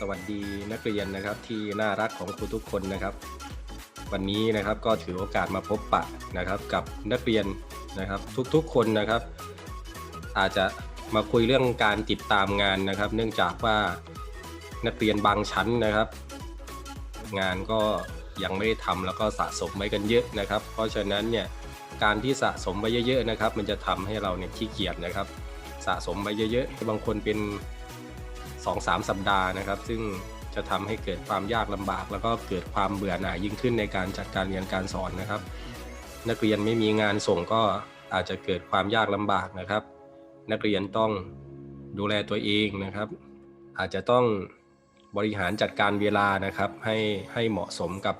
สวัสดีนักเรียนนะครับที่น่ารักของครูทุกคนนะครับ วันนี้นะครับก็ถือโอกาสมาพบปะนะครับ กับนักเรียนนะครับทุกๆคนนะครับ อาจจะมาคุยเรื่องการติดตามงานนะครับ เนื่องจากว่านักเรียนบางชั้นนะครับ งานก็ยังไม่ได้ทำแล้วก็สะสมไว้กันเยอะนะครับ เพราะฉะนั้นเนี่ยการที่สะสมไว้เยอะๆนะครับ มันจะทำให้เราเนี่ยขี้เกียจนะครับ สะสมไว้เยอะๆบางคนเป็น 2-3 สัปดาห์นะครับ ซึ่งจะทำให้เกิดความยากลำบาก แล้วก็เกิดความเบื่อหน่ายยิ่งขึ้นในการจัดการเรียนการสอนนะครับ นักเรียนไม่มีงานส่งก็อาจจะเกิดความยากลำบากนะครับ นักเรียนต้องดูแลตัวเองนะครับ อาจจะต้องบริหารจัดการเวลานะครับ ให้ให้เหมาะสมกับ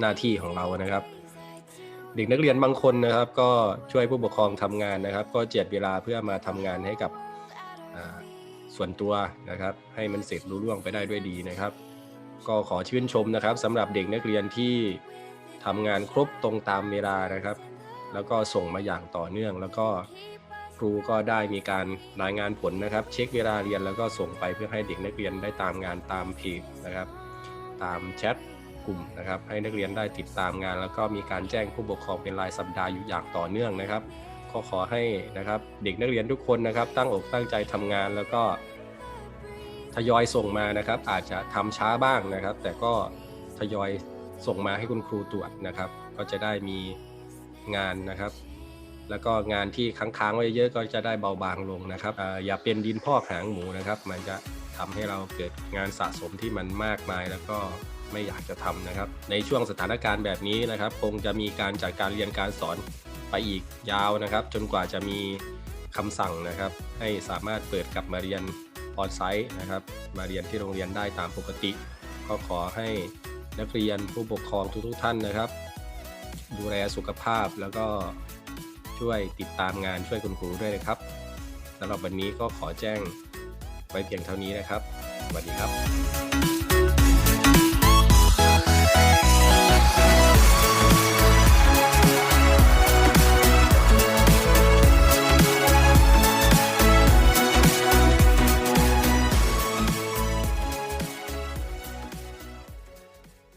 หน้าที่ของเรานะครับ เด็กนักเรียนบางคนนะครับ ก็ช่วยผู้ปกครองทำงานนะครับ ก็เจียดเวลาเพื่อมาทำงานให้กับ ส่วนตัวนะครับ ให้มันเสร็จรุ่ล่วงไปได้ด้วยดีนะครับ ก็ขอชื่นชมนะครับสำหรับเด็กนักเรียนที่ทำงานครบตรงตามเวลานะครับ แล้วก็ส่งมาอย่างต่อเนื่อง แล้วก็ครูก็ได้มีการรายงานผลนะครับ เช็คเวลาเรียนแล้วก็ส่งไปเพื่อให้เด็กนักเรียนได้ตามงานตามเพจนะครับ ตามแชทกลุ่มนะครับ ให้นักเรียนได้ติดตามงาน แล้วก็มีการแจ้งผู้ปกครองเป็นรายสัปดาห์อยู่อย่างต่อเนื่องนะครับ ก็ขอให้นะครับเด็กนักเรียนทุกคนนะครับ ตั้งอกตั้งใจทำงานแล้วก็ทยอยส่งมานะครับ อาจจะทำช้าบ้างนะครับ แต่ก็ทยอยส่งมาให้คุณครูตรวจนะครับ ก็จะได้มีงานนะครับ แล้วก็งานที่ค้างๆไว้เยอะก็จะได้เบาบางลงนะครับออย่าเป็นดินพอกหางหมูนะครับ มันจะทำให้เราเกิดงานสะสมที่มันมากมายแล้วก็ไม่อยากจะทำนะครับ ในช่วงสถานการณ์แบบนี้นะครับ คงจะมีการจัดการเรียนการสอน ไปอีกยาวนะครับ จนกว่าจะมีคำสั่งนะครับ ให้สามารถเปิดกลับมาเรียนออนไซต์นะครับ มาเรียนที่โรงเรียนได้ตามปกติ ก็ขอให้นักเรียนผู้ปกครองทุกๆท่านนะครับ ดูแลสุขภาพแล้วก็ช่วยติดตามงานช่วยคุณครูด้วยนะครับสำหรับวันนี้ก็ขอแจ้งไว้เพียงเท่านี้นะครับสวัสดีครับ